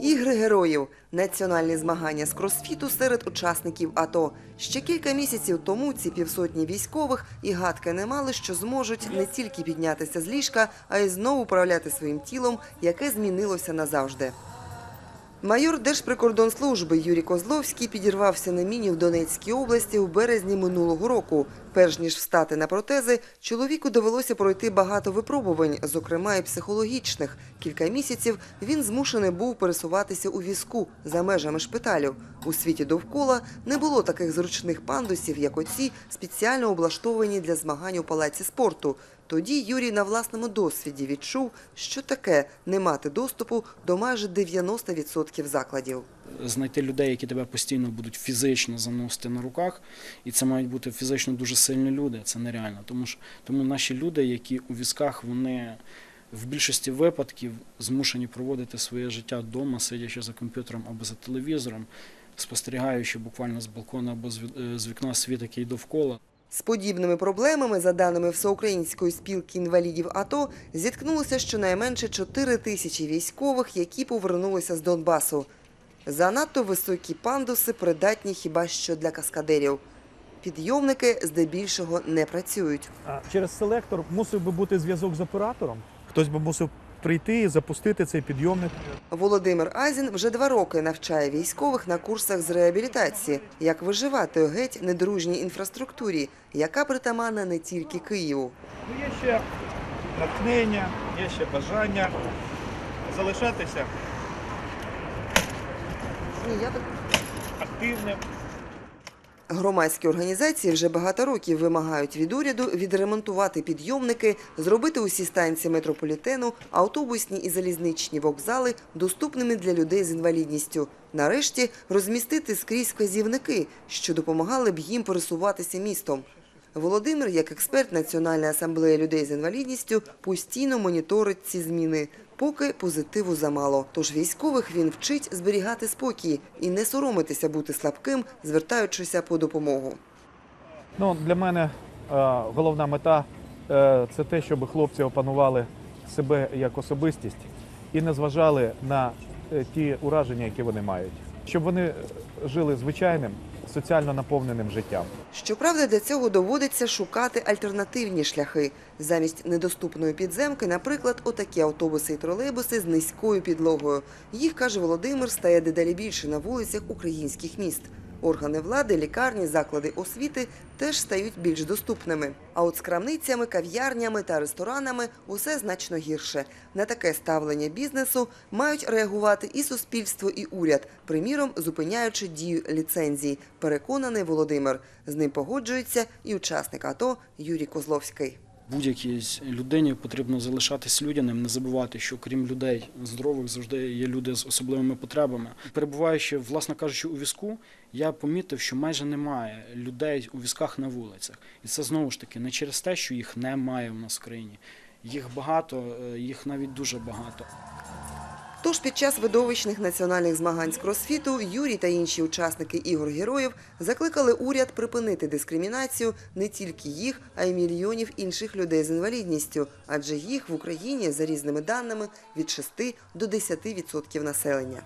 Ігри героїв національні змагання з кросфіту серед учасників АТО. Ще кілька місяців тому ці півсотні військових і гадки не мали, що зможуть не тільки піднятися з ліжка, а й знову управляти своїм тілом, яке змінилося назавжди. Майор Держприкордонслужби Юрій Козловський підірвався на міні в Донецькій області у березні минулого року. Перш ніж встати на протези, чоловіку довелося пройти багато випробувань, зокрема і психологічних. Кілька місяців він змушений був пересуватися у візку за межами шпиталю. У світі довкола не було таких зручних пандусів, як оці, спеціально облаштовані для змагань у палаці спорту. Тоді Юрій на власному досвіді відчув, що таке не мати доступу до майже 90% закладів. знайти людей, які тебе постійно будуть фізично заносити на руках, і це мають бути фізично дуже сильні люди. Це нереально. Тому що тому наші люди, які у візках, вони в більшості випадків змушені проводити своє життя вдома, сидячи за комп'ютером або за телевізором, спостерігаючи буквально з балкона або з е, вікна світ, який довкола. З подібними проблемами, за даними Всеукраїнської спілки інвалідів АТО, зіткнулося щонайменше 4 тисячі військових, які повернулися з Донбасу. Занадто високі пандуси придатні хіба що для каскадерів. Підйомники здебільшого не працюють. Через селектор мусив би бути зв'язок з оператором. Хтось би мусив прийти і запустити цей підйомник. Володимир Азін вже два роки навчає військових на курсах з реабілітації, як виживати у геть недружній інфраструктурі, яка притаманна не тільки Києву. Ну, є ще натхнення, є ще бажання залишатися активним. Громадські організації вже багато років вимагають від уряду відремонтувати підйомники, зробити усі станції метрополітену, автобусні і залізничні вокзали доступними для людей з інвалідністю. Нарешті розмістити скрізь вказівники, що допомагали б їм пересуватися містом. Володимир, як експерт Національної асамблеї людей з інвалідністю, постійно моніторить ці зміни. Поки позитиву замало. Тож військових він вчить зберігати спокій і не соромитися бути слабким, звертаючися по допомогу. Ну, для мене е, головна мета е, це те, щоб хлопці опанували себе як особистість і не зважали на е, ті ураження, які вони мають. Щоб вони жили звичайним, соціально наповненим життям. Щоправда, для цього доводиться шукати альтернативні шляхи. Замість недоступної підземки, наприклад, отакі автобуси і тролейбуси з низькою підлогою. Їх, каже Володимир, стає дедалі більше на вулицях українських міст. Органи влади, лікарні, заклади освіти теж стають більш доступними. А от з крамницями, кав'ярнями та ресторанами усе значно гірше. На таке ставлення бізнесу мають реагувати і суспільство, і уряд, приміром зупиняючи дію ліцензій. Переконаний Володимир. З ним погоджується і учасник АТО Юрій Козловський. Будь-якій людині потрібно залишатись людяним, не забувати, що крім людей здорових завжди є люди з особливими потребами. Перебуваючи, власне кажучи, у візку, я помітив, що майже немає людей у візках на вулицях. І це знову ж таки не через те, що їх немає в нас в країні. Їх багато, е, їх навіть дуже багато. Тож під час видовищних національних змагань з кросфіту Юрій та інші учасники ігор героїв закликали уряд припинити дискримінацію не тільки їх, а й мільйонів інших людей з інвалідністю, адже їх в Україні за різними даними від 6 до 10% населення.